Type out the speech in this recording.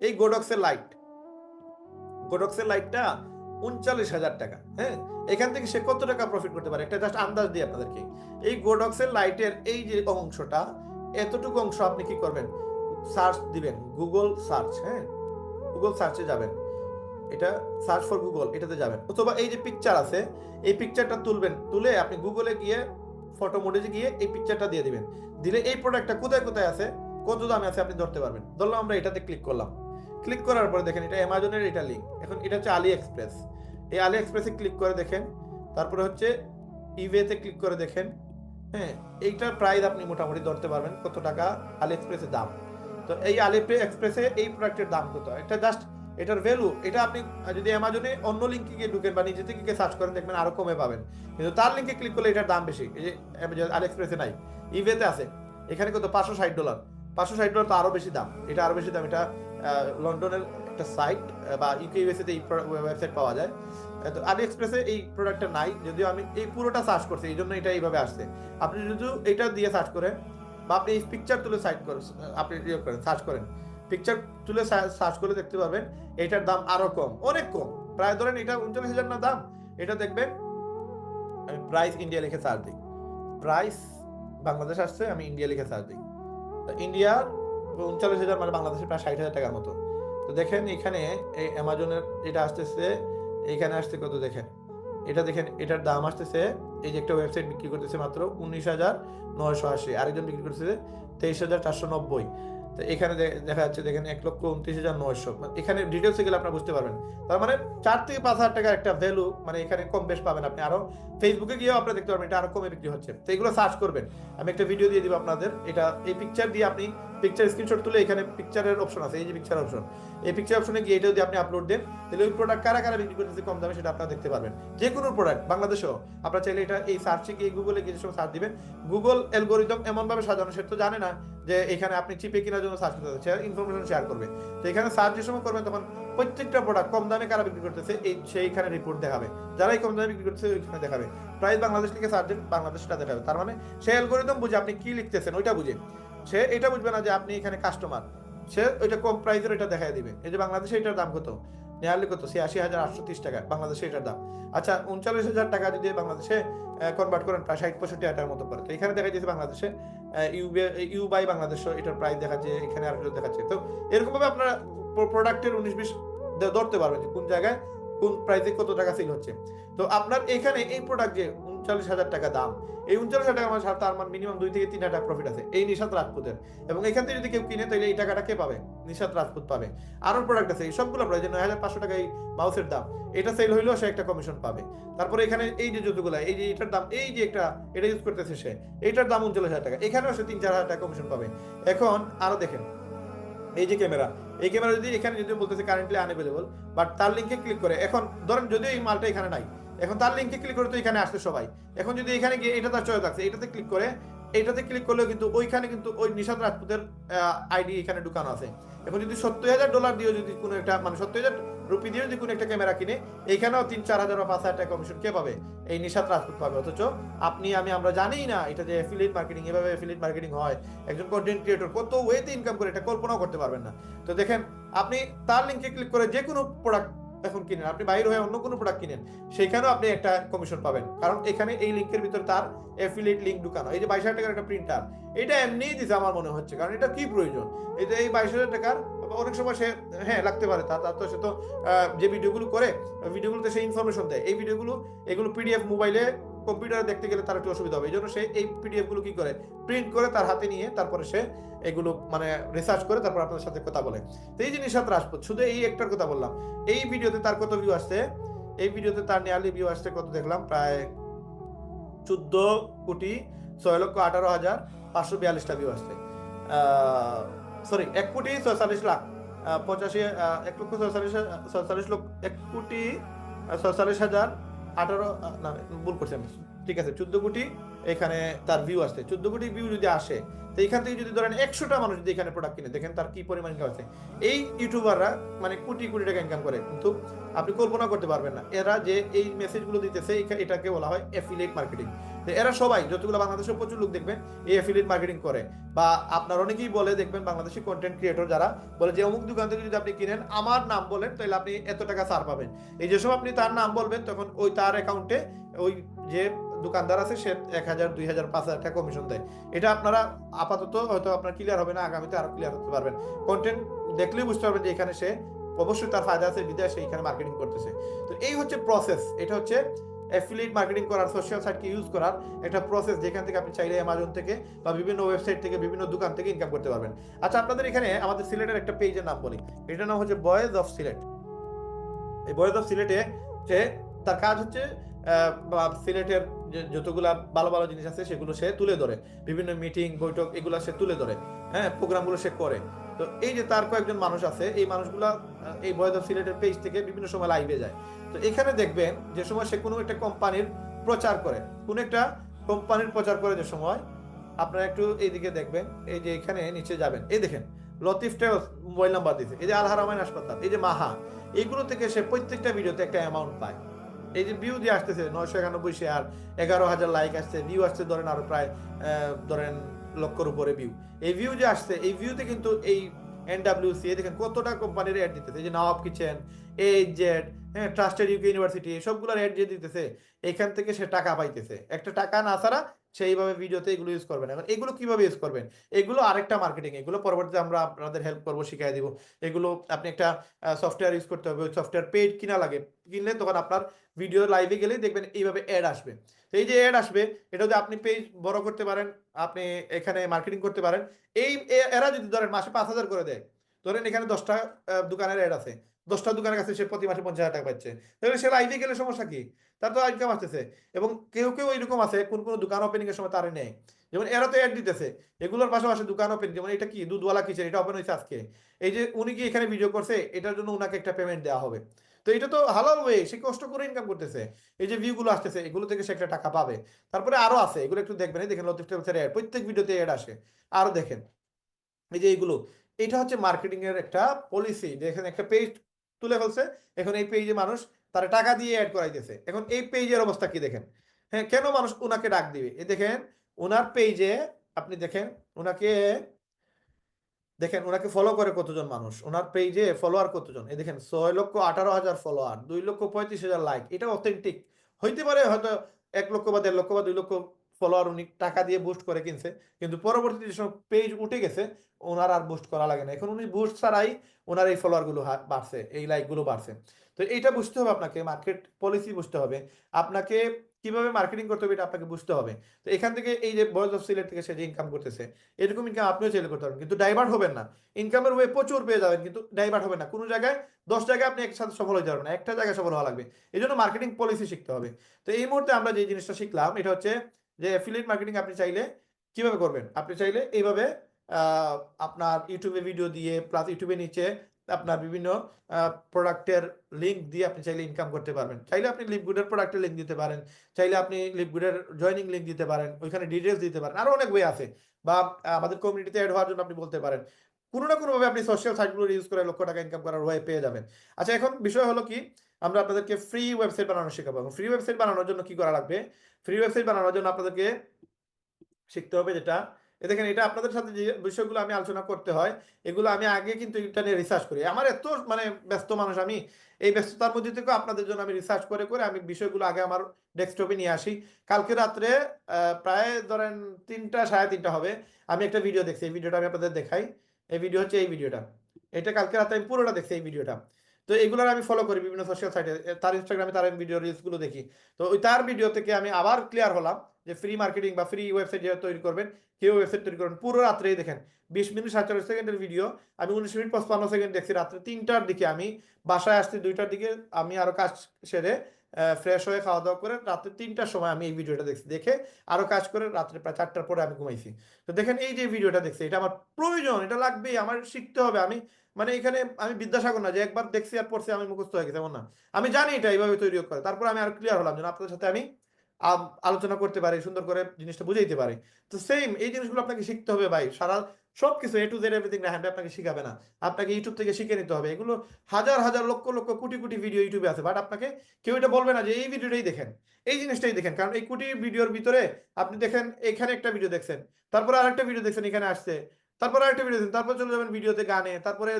এই গোডক্সের লাইট গোডক্সের লাইটটা উনচাল্লিশ হাজার টাকা হ্যাঁ? এখান থেকে সে কত টাকা প্রফিট করতে পারে? একটা জাস্ট আন্দাজ দিই আপনাদেরকে। এই গোডক্সের লাইটের এই যে অংশটা, এতটুকু অংশ আপনি কি করবেন? সার্চ দিবেন গুগল সার্চ হ্যাঁ? গুগল সার্চে যাবেন। এটা সার্চ ফর গুগল এটাতে যাবেন। অথবা এই যে পিকচার আছে, এই পিকচারটা তুলবেন, তুলে আপনি গুগলে গিয়ে ফটো মোডে গিয়ে এই পিকচারটা দিয়ে দিবেন। দিলে এই প্রোডাক্টটা কোথায় কোথায় আছে, কত দামে আছে আপনি ধরতে পারবেন। ধরলাম আমরা এটাতে ক্লিক করলাম। ক্লিক করার পরে দেখেন, এটা অ্যামাজনের এটা লিঙ্ক এখন এটা হচ্ছে আলি এক্সপ্রেস এই আলি এক্সপ্রেসে ক্লিক করে দেখেন, তারপরে হচ্ছে ইভেতে ক্লিক করে দেখেন হ্যাঁ এইটার প্রাইস আপনি মোটামুটি ধরতে পারবেন, কত টাকা আলি এক্সপ্রেসের দাম। তো এই আলি এক্সপ্রেসে এই প্রোডাক্টের দাম কত? এটা জাস্ট এটার ভ্যালু এটা আপনি যদি অ্যামাজনে অন্য লিঙ্কে গিয়ে ঢুকেন বা নিজে থেকে সার্চ করেন, দেখবেন আরও কমে পাবেন। কিন্তু তার লিঙ্কে ক্লিক করলে এটার দাম বেশি, এই যে আলি এক্সপ্রেসে নাই ইভেতে আছে। এখানে কত? পাঁচশো ষাট ডলার পাঁচশো ষাট ডলার তো আরও বেশি দাম। এটা আরও বেশি দাম। এটা লন্ডনের একটা সাইট বা ইউকে ইউএসএতে এই ওয়েবসাইট পাওয়া যায়। তো আলি এক্সপ্রেসে এই প্রোডাক্টটা নাই। যদিও আমি এই পুরোটা সার্চ করছি, এই জন্য এটা এইভাবে আসছে। আপনি যদি এটা দিয়ে সার্চ করেন, বা আপনি এই পিকচার তুলে সাইট করেন আপনি ইয়ে করেন সার্চ করেন। পিকচার তুলে সার্চ করে দেখতে পাবেন, এটার দাম আরও কম, অনেক কম। প্রায় ধরেন এটা উনচল্লিশ হাজার না দাম। এটা দেখবেন, আমি প্রাইস ইন্ডিয়া লিখে সার্চ দিই। প্রাইস বাংলাদেশ আসছে, আমি ইন্ডিয়া লিখে সার্চ দিই। ইন্ডিয়ার উনচল্লিশ হাজার মানে বাংলাদেশের প্রায় ষাট হাজার টাকার মতো। তো দেখেন এখানে এই অ্যামাজনের এটা আসতেছে এখানে আসতে কত দেখেন? এটা দেখেন, এটার দাম আসতেছে, এই যে একটা ওয়েবসাইট বিক্রি করতেছে মাত্র উনিশ হাজার নয়শো আশি, আরেকজন বিক্রি করতেছে তেইশ হাজার চারশো নব্বই। তো এখানে দেখা যাচ্ছে দেখেন এক লক্ষ উনত্রিশ হাজার নয়শো। এখানে ডিটেলসে গেলে আপনারা বুঝতে পারবেন। তার মানে চার থেকে পাঁচ হাজার টাকার একটা ভ্যালু মানে এখানে কম বেশ পাবেন আপনি। আরও ফেসবুকে গিয়েও আপনারা দেখতে পারবেন, এটা আরও কমে বিক্রি হচ্ছে। তো এগুলো সার্চ করবেন। আমি একটা ভিডিও দিয়ে দিব আপনাদের। এটা এই পিকচার দিয়ে আপনি পিকচার স্ক্রিনশট তুলে এখানে পিকচারের অপশন আছে, এই যে পিকচার অপশন এই পিকচার অপশনে গিয়ে এটা যদি আপনি আপলোড দেন, তাহলে ওই প্রোডাক্ট কারা কারা বিক্রি করতেছে কম দামে সেটা আপনারা দেখতে পারবেন। যে কোনো প্রোডাক্ট বাংলাদেশেও। আপনারা চাইলে এটা এই সার্চে গিয়ে গুগলে গিয়ে সব সার্চ দিবেন গুগল অ্যালগোরিদম এমন ভাবে সাজানো, সে তো জানে না যে এখানে আপনি চিপে কেনার জন্য সার্চ করতে হচ্ছে ইনফরমেশন শেয়ার করবে। তো এখানে সার্চ যে সময় করবেন তখন প্রত্যেকটা প্রোডাক্ট কম দামে কারা বিক্রি করতেছে, এই সেইখানে রিপোর্ট দেখাবে। যারাই কম দামে বিক্রি করতেছে, ওইখানে দেখাবে। প্রাইস বাংলাদেশ থেকে সার্চ দেন বাংলাদেশটা দেখাবে। তার মানে সেই অ্যালগোরিদম বুঝে আপনি কি লিখতেছেন, ওইটা বুঝে। সে এটা বুঝবে না যে আপনি এখানে কাস্টমার সে ওইটা কম প্রাইসের ওইটা দেখাই দিবে। এই যে বাংলাদেশে এটার দাম কত? নেয়ারলি কত? ছিয়াশি হাজার আটশো তিরিশ টাকা, বাংলাদেশে এটার দাম। আচ্ছা উনচল্লিশ হাজার টাকা যদি বাংলাদেশে কনভার্ট করেন, প্রায় ষাট পঁয়ষট্টি হাজার মতো পড়ে তো এখানে দেখা যাচ্ছে বাংলাদেশে ইউ বাই বাংলাদেশ এটার প্রাইস দেখাচ্ছে, এখানে আর দেখাচ্ছে। তো এরকমভাবে আপনারা প্রোডাক্টের উনিশ বিশ ধরতে পারবেন কোন জায়গায় কোন প্রাইসে কত টাকা সেল হচ্ছে। তো আপনার এখানে এই প্রোডাক্ট যে উনচল্লিশ হাজার টাকা দাম। এই উনচল্লিশ হাজার টাকা আমার তার মানে মিনিমাম দুই থেকে তিন হাজার প্রফিট আছে। এই নিশাত রাজপুতের। এবং এখান থেকে যদি কেউ কিনে, তাহলে এই টাকাটা কে পাবে? নিশাত রাজপুত পাবে। আরও প্রোডাক্ট আছে। এই সবগুলো প্রায় যে নয় হাজার পাঁচশো টাকা এই মাউসের দাম, এটা সেল হইলেও সে একটা কমিশন পাবে। তারপরে এখানে এই যে জুতোগুলো, এই যে এটার দাম, এই যে একটা, এটা ইউজ করতেছে সে, এটার দাম উনচল্লিশ হাজার টাকা। এখানেও সে তিন, চার হাজার টাকা কমিশন পাবে। এখন আরও দেখেন, এই যে ক্যামেরা এই ক্যামেরা যদি এখানে যদি বলতেছে কারেন্টলি আনএভেলেবল বাট তার লিঙ্কে ক্লিক করে, এখন ধরেন যদিও এই মালটা এখানে নাই এখন তার লিঙ্কে ক্লিক করে তো এখানে আসছে সবাই। এখন যদি এখানে গিয়ে এটা তার চয়েস আছে এটাতে ক্লিক করে, এটাতে ক্লিক করলেও কিন্তু ওইখানে কিন্তু ওই নিশাদ রাজপুতের আইডি এখানে ঢুকানো আছে। এখন যদি সত্তর হাজার ডলার দিয়ে যদি কোনো একটা মানে সত্তর হাজার রুপি দিয়ে যদি কোনো একটা ক্যামেরা কিনে, এইখানেও তিন, চার হাজার বা পাঁচ হাজার টাকা কমিশন কে পাবে? এই নিশাদ রাজপুত পাবে। অথচ আপনি, আমি, আমরা জানিই না এটা যে অ্যাফিলিয়েট মার্কেটিং এভাবে অ্যাফিলিয়েট মার্কেটিং হয়। একজন কন্টেন্ট ক্রিয়েটর কত ওয়েতে ইনকাম করে, এটা কল্পনাও করতে পারবেন না। তো দেখেন, আপনি তার লিঙ্কে ক্লিক করে যে কোনো প্রোডাক্ট এখন কিনেন। আপনি বাইরে হয়ে অন্য কোনো প্রোডাক্ট কিনেন সেখানেও আপনি একটা কমিশন পাবেন। কারণ এখানে এই লিঙ্কের ভিতরে তার অ্যাফিলিয়েট লিঙ্ক ঢুকানো। এই যে বাইশ হাজার টাকার একটা প্রিন্টার এটা এমনিই দিতে আমার মনে হচ্ছে। কারণ এটা কি প্রয়োজন? এই যে এই বাইশ হাজার টাকার, অনেক সময় সে হ্যাঁ লাগতে পারে। তার তার তো সে তো যে ভিডিওগুলো করে ভিডিওগুলোতে সে ইনফরমেশন দেয়। এই ভিডিওগুলো এগুলো পিডিএফ মোবাইলে কম্পিউটারে দেখতে গেলে তার একটু অসুবিধা হবে। এই জন্য সে এই পিডিএফগুলো কি করে? প্রিন্ট করে তার হাতে নিয়ে তারপরে সে এগুলো মানে রিসার্চ করে তারপর আপনাদের সাথে কথা বলে। তো এই যে নিশাত রাজপুত শুধু এই একটার কথা বললাম। এই ভিডিওতে তার কত ভিউ আসছে? এই ভিডিওতে তার নিয়ারলি ভিউ আসছে কত দেখলাম? প্রায় চোদ্দ কোটি ছয় লক্ষ আঠারো হাজার পাঁচশো বিয়াল্লিশটা ভিউ আসছে। সরি এক কোটি ছয়চল্লিশ লাখ পঁচাশি এক লক্ষ ছয়চল্লিশ ছয়চল্লিশ লক্ষ, এক কোটি ছয়চল্লিশ হাজার আঠারো না ভুল করছি আমি। ঠিক আছে, চোদ্দ কোটি এখানে তার ভিউ আসছে। চোদ্দ কোটি ভিউ যদি আসে, তো এখান থেকে যদি ধরেন একশোটা মানুষ যদি এখানে প্রোডাক্ট কিনে, দেখেন তার কি পরিমাণ ইনকাম আছে। এই ইউটিউবাররা মানে কোটি কোটি টাকা ইনকাম করে, কিন্তু আপনি কল্পনা করতে পারবেন না। এরা যে এই মেসেজগুলো দিতেছে এটাকে বলা হয় অ্যাফিলিয়েট মার্কেটিং তো এরা সবাই, যতগুলো বাংলাদেশের প্রচুর লোক দেখবেন, এই অ্যাফিলিয়েট মার্কেটিং করে। বা আপনার অনেকেই বলে, দেখবেন বাংলাদেশি কন্টেন্ট ক্রিয়েটর যারা, বলে যে, অমুক দোকান থেকে যদি আপনি কিনেন, আমার নাম বলেন, তাহলে আপনি এত টাকা ছাড় পাবেন। এই যেসব আপনি তার নাম বলবেন, তখন ওই তার অ্যাকাউন্টে ওই যে দোকানদার আছে, সে এক হাজার, দুই হাজার, পাঁচ হাজার টাকা কমিশন দেয়। এটা আপনারা আপাতত হয়তো আপনার ক্লিয়ার হবে না, আগামীতে আরও ক্লিয়ার হতে পারবেন। কন্টেন্ট দেখলেই বুঝতে পারবেন যে, এখানে সে অবশ্যই তার ফায়দা আছে, বিদায় সে এখানে মার্কেটিং করতেছে। তো এই হচ্ছে প্রসেস এটা হচ্ছে অ্যাফিলিয়েট মার্কেটিং করার সোশ্যাল সাইটকে ইউজ করার একটা প্রসেস যেখান থেকে আপনি চাইলে অ্যামাজন থেকে বা বিভিন্ন ওয়েবসাইট থেকে বিভিন্ন দোকান থেকে ইনকাম করতে পারবেন। আচ্ছা আপনাদের এখানে আমাদের সিলেটের একটা পেজের নাম বলি। এটার নাম হচ্ছে বয়েজ অফ সিলেট এই বয়েজ অফ সিলেটে সে তার কাজ হচ্ছে বা সিলেটের যতগুলা ভালো ভালো জিনিস আছে সেগুলো সে তুলে ধরে। বিভিন্ন মিটিং, বৈঠক, এগুলো সে তুলে ধরে। হ্যাঁ প্রোগ্রামগুলো সে করে। তো এই যে তার কয়েকজন মানুষ আছে, এই মানুষগুলা এই বয়েজ অফ সিলেটের পেজ থেকে বিভিন্ন সময় লাইভে যায়। তো এখানে দেখবেন যে সময় সে কোনো একটা কোম্পানির প্রচার করে। কোনো একটা কোম্পানির প্রচার করে যে সময় আপনারা একটু এইদিকে দেখবেন, এই যে এখানে নিচে যাবেন। এই দেখেন লতিফটাও মোবাইল নাম্বার দিয়েছে এই যে আলহারামাইন হাসপাতাল, এই যে মাহা এইগুলো থেকে সে প্রত্যেকটা ভিডিওতে একটা অ্যামাউন্ট পায়। এই যে ভিউ দিয়ে আসতেছে, নয়শো একানব্বই শেয়ার এগারো হাজার লাইক আসছে ভিউ আসছে ধরেন আরও প্রায় ধরেন লক্ষর উপরে ভিউ এই ভিউ যে আসছে, এই ভিউতে কিন্তু এই এনডাব্লিউসি দেখেন কতটা কোম্পানির অ্যাড দিতেছে। যে নওয়াব কিচেন এই জেড হ্যাঁ ট্রাস্টেড ইউকে ইউনিভার্সিটি সবগুলোর অ্যাড যে দিতেছে, এখান থেকে সে টাকা পাইতেছে। একটা টাকা না ছাড়া সেইভাবে ভিডিওতে এগুলো ইউজ করবেন। এখন এগুলো কীভাবে ইউজ করবেন? এগুলো আরেকটা মার্কেটিং এগুলো পরবর্তীতে আমরা আপনাদের হেল্প করব শিখাই দিব। এগুলো আপনি একটা সফটওয়্যার ইউজ করতে হবে, ওই সফটওয়্যার পেড কিনা লাগে, কিনলে তখন আপনার ভিডিও লাইভে গেলেই দেখবেন এইভাবে অ্যাড আসবে। এই যে অ্যাড আসবে, এটা যদি আপনি পেজ বড় করতে পারেন, আপনি এখানে মার্কেটিং করতে পারেন, এই এরা যদি ধরেন মাসে পাঁচ হাজার করে দেয়, ধরেন এখানে দশটা দোকানের অ্যাড আছে দশটা দোকানের কাছে সে প্রতি মাসে পঞ্চাশ হাজার টাকা পাচ্ছে। তাহলে সে লাইভে গেলে সমস্যা কি? তার তো ইনকাম আসতেছে। এবং কেউ কেউ এরকম আছে, কোন কোন দোকান ওপেনিং এর সময় তারে নেয়। যেমন এরা তো অ্যাড দিতেছে। এগুলোর পাশাপাশি দোকান ওপেন যেমন এটা কি? দুধওয়ালা কিচেন, এটা ওপেন হয়েছে আজকে। এই যে উনি কি এখানে ভিডিও করছে, এটার জন্য উনাকে একটা পেমেন্ট দেওয়া হবে। তো এটা তো হালাল ওয়ে সে কষ্ট করে ইনকাম করতেছে। এই যে ভিউ গুলো আসতেছে, এগুলো থেকে সে একটা টাকা পাবে। তারপরে আরও আছে, এগুলো একটু দেখবেন। দেখেন, লতিফ অ্যাড প্রত্যেক ভিডিওতে অ্যাড আসে। আরও দেখেন। এই যে এইগুলো, এটা হচ্ছে মার্কেটিং এর একটা পলিসি দেখেন, একটা পেজ তুলে ফেলছে। এখন এই পেজে মানুষ তারা টাকা দিয়ে অ্যাড করাইতেছে। এখন এই পেজের অবস্থা কি দেখেন? হ্যাঁ কেন মানুষ ওনাকে ডাক দিবে? এই দেখেন ওনার পেজে আপনি দেখেন ওনাকে দেখেন ওনাকে ফলো করে কতজন মানুষ? ওনার পেজে ফলোয়ার কতজন? এই দেখেন, ছয় লক্ষ আঠারো হাজার ফলোয়ার দুই লক্ষ পঁয়ত্রিশ হাজার লাইক এটা অথেন্টিক হইতে পারে হয়তো এক লক্ষ বা দেড় লক্ষ বা দুই লক্ষ ফলোয়ার উনি টাকা দিয়ে বুস্ট করে কিনছে, কিন্তু পরবর্তীতে পেজ উঠে গেছে ওনার আর বুস্ট করা লাগে না। এখন উনি বুস্ট ছাড়াই ওনার এই ফলোয়ারগুলো বাড়ছে, এই লাইকগুলো বাড়ছে। তো এইটা বুঝতে হবে আপনাকে মার্কেট পলিসি বুঝতে হবে। আপনাকে কীভাবে মার্কেটিং করতে হবে এটা আপনাকে বুঝতে হবে। তো এখান থেকে এই যে বয়েজ অফ সিলেট থেকে সে যে ইনকাম করতেছে, এরকম ইনকাম আপনিও চাইলে করতে পারবেন, কিন্তু ডাইভার্ট হবেন না। ইনকামের ওয়ে প্রচুর পেয়ে যাবেন, কিন্তু ডাইভার্ট হবে না। কোনো জায়গায় দশ জায়গায় আপনি একসাথে সফল হয়ে যাবেন না, একটা জায়গায় সফল হওয়া লাগবে। এই জন্য মার্কেটিং পলিসি শিখতে হবে। তো এই মুহূর্তে আমরা যে জিনিসটা শিখলাম, এটা হচ্ছে যে অ্যাফিলিয়েট মার্কেটিং আপনি চাইলে কীভাবে করবেন? আপনি চাইলে এইভাবে আপনার ইউটিউবে ভিডিও দিয়ে প্লাস ইউটিউবে নিচে আপনার বিভিন্ন প্রোডাক্টের লিঙ্ক দিয়ে আপনি চাইলে ইনকাম করতে পারবেন। চাইলে আপনি লিপগুডের প্রোডাক্টের লিঙ্ক দিতে পারেন, চাইলে আপনি লিপগুডের জয়নিং লিঙ্ক দিতে পারেন, ওইখানে ডিটেলস দিতে পারেন, আরও অনেক ওয়ে আছে। বা আমাদের কমিউনিটিতে অ্যাড হওয়ার জন্য আপনি বলতে পারেন। কোনো না কোনোভাবে আপনি সোশ্যাল সাইটগুলো ইউজ করে লক্ষ টাকা ইনকাম করার ওয়ে পেয়ে যাবেন। আচ্ছা এখন বিষয় হলো কি, আমরা আপনাদেরকে ফ্রি ওয়েবসাইট বানানো শেখাবো। ফ্রি ওয়েবসাইট বানানোর জন্য কি করা লাগবে? ফ্রি ওয়েবসাইট বানানোর জন্য আপনাদেরকে শিখতে হবে যেটা এ দেখেন, এটা আপনাদের সাথে যে বিষয়গুলো আমি আলোচনা করতে হয়, এগুলো আমি আগে কিন্তু এটা নিয়ে রিসার্চ করি। আমার এত মানে ব্যস্ত মানুষ, আমি এই ব্যস্ততার মধ্যে থেকেও আপনাদের জন্য আমি রিসার্চ করে করে আমি বিষয়গুলো আগে আমার ডেস্কটপে নিয়ে আসি। কালকে রাত্রে প্রায় ধরেন তিনটা, সাড়ে তিনটা হবে, আমি একটা ভিডিও দেখছি। এই ভিডিওটা আমি আপনাদের দেখাই। এই ভিডিও হচ্ছে এই ভিডিওটা এটা কালকে রাতে আমি পুরোটা দেখছি এই ভিডিওটা তো এগুলোর আমি ফলো করি বিভিন্ন সোশ্যাল সাইটে তার ইনস্টাগ্রামে তার ভিডিও রিলসগুলো দেখি। তো ওই তার ভিডিও থেকে আমি আবার ক্লিয়ার হলাম যে ফ্রি মার্কেটিং বা ফ্রি ওয়েবসাইট যেটা তৈরি করবেন কেউ ওয়েবসাইট তৈরি করবেন। পুরো রাত্রেই দেখেন, বিশ মিনিট সাতচল্লিশ সেকেন্ডের ভিডিও আমি উনিশ মিনিট পঁচপান্ন সেকেন্ড দেখছি রাত্রে তিনটার দিকে আমি বাসায় আসছি, দুইটার দিকে আমি আরও কাজ সেরে ফ্রেশ হয়ে খাওয়া দাওয়া করে রাত্রে তিনটার সময় আমি এই ভিডিওটা দেখছি। দেখে আরও কাজ করে রাত্রে প্রায় চারটার পরে আমি ঘুমাইছি। তো দেখেন এই যে ভিডিওটা দেখছি, এটা আমার প্রয়োজন, এটা লাগবেই, আমার শিখতে হবে। আমি মানে এখানে আমি বিদ্যাসাগর না, যে একবার দেখছি আর পড়ছি আমি মুখস্থ হয়ে গেছে, এমন না। আমি জানি এটা এইভাবে তৈরি করে। তারপর আমি আর ক্লিয়ার হলাম যেন আপনাদের সাথে আমি আম- আলোচনা করতে পারে, সুন্দর করে জিনিসটা বুঝাইতে পারি। তো সেম এই জিনিসগুলো আপনাকে শিখতে হবে ভাই। সারা, সবকিছু এ টু জেড এভরিথিং রাহান আপনাকে শিখাবে না। আপনাকে ইউটিউব থেকে শিখে নিতে হবে। এগুলো হাজার হাজার, লক্ষ লক্ষ, কোটি কোটি ভিডিও ইউটিউবে আছে। বাট আপনাকে কেউ এটা বলবে না যে এই ভিডিওটাই দেখেন। এই জিনিসটাই দেখেন। কারণ এই কোটি ভিডিওর ভিতরে আপনি দেখেন, এখানে একটা ভিডিও দেখছেন। তারপরে আরেকটা ভিডিও দেখছেন, এখানে আসছে। তারপরে আরেকটা ভিডিও দেখছেন। তারপর চলে যাবেন ভিডিওতে গানে। তারপরে